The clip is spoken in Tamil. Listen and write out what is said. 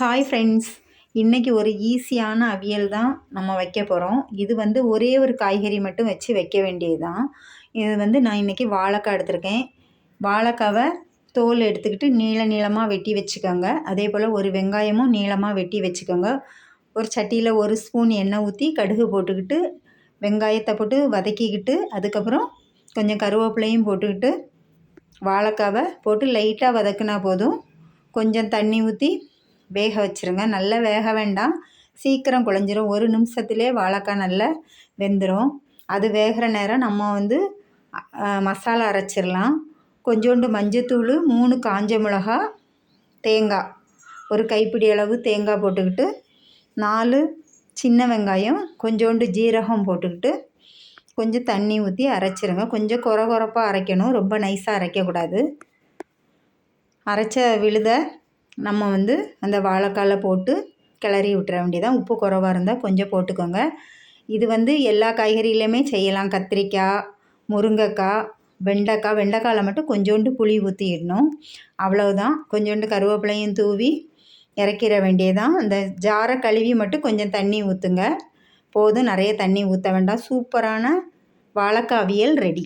ஹாய் ஃப்ரெண்ட்ஸ் இன்றைக்கி ஒரு ஈஸியான அவியல் தான் நம்ம வைக்க போகிறோம் இது வந்து ஒரே ஒரு காய்கறி மட்டும் வச்சு வைக்க வேண்டியது தான் இது வந்து நான் இன்றைக்கி வாழைக்காய் எடுத்திருக்கேன். வாழைக்காவை தோல் எடுத்துக்கிட்டு நீள நீளமாக வெட்டி வச்சுக்கோங்க. அதே போல் ஒரு வெங்காயமும் நீளமாக வெட்டி வச்சுக்கோங்க. ஒரு சட்டியில் ஒரு ஸ்பூன் எண்ணெய் ஊற்றி கடுகு போட்டுக்கிட்டு வெங்காயத்தை போட்டு வதக்கிக்கிட்டு அதுக்கப்புறம் கொஞ்சம் கருவேப்பிலையும் போட்டுக்கிட்டு வாழைக்காவை போட்டு லைட்டாக வதக்குனா போதும். கொஞ்சம் தண்ணி ஊற்றி வேக வச்சுருங்க. நல்லா வேக வேண்டாம். சீக்கிரம் குழஞ்சிரும். ஒரு நிமிஷத்துலே வாழைக்காய் நல்லா வெந்துடும் அது வேகிற நேரம் நம்ம வந்து மசாலா அரைச்சிடலாம் கொஞ்சோண்டு மஞ்சத்தூள் மூணு காஞ்ச மிளகா தேங்காய். ஒரு கைப்பிடி அளவு தேங்காய் போட்டுக்கிட்டு நாலு சின்ன வெங்காயம் கொஞ்சோண்டு ஜீரகம் போட்டுக்கிட்டு கொஞ்சம் தண்ணி ஊற்றி அரைச்சிருங்க. கொஞ்சம் குற குறப்பாக அரைக்கணும். ரொம்ப நைஸாக அரைக்கக்கூடாது. அரைச்ச விழுதை நம்ம வந்து அந்த வாழைக்காயில் போட்டு கிளறி விட்டுற வேண்டியதான் உப்பு குறவாக இருந்தால் கொஞ்சம் போட்டுக்கோங்க. இது வந்து எல்லா காய்கறியிலையுமே செய்யலாம். கத்திரிக்காய் முருங்கைக்காய் வெண்டைக்காய். வெண்டைக்காயில் மட்டும் கொஞ்சோண்டு புளி ஊற்றிடணும் அவ்வளவுதான். கொஞ்சோண்டு கருவேப்பிலையும் தூவி இறக்கிற வேண்டியதான் அந்த ஜாரை கழுவி மட்டும் கொஞ்சம் தண்ணி ஊற்றுங்க போதும். நிறைய தண்ணி ஊற்ற வேண்டாம். சூப்பரான வாழைக்காய் அவியல் ரெடி.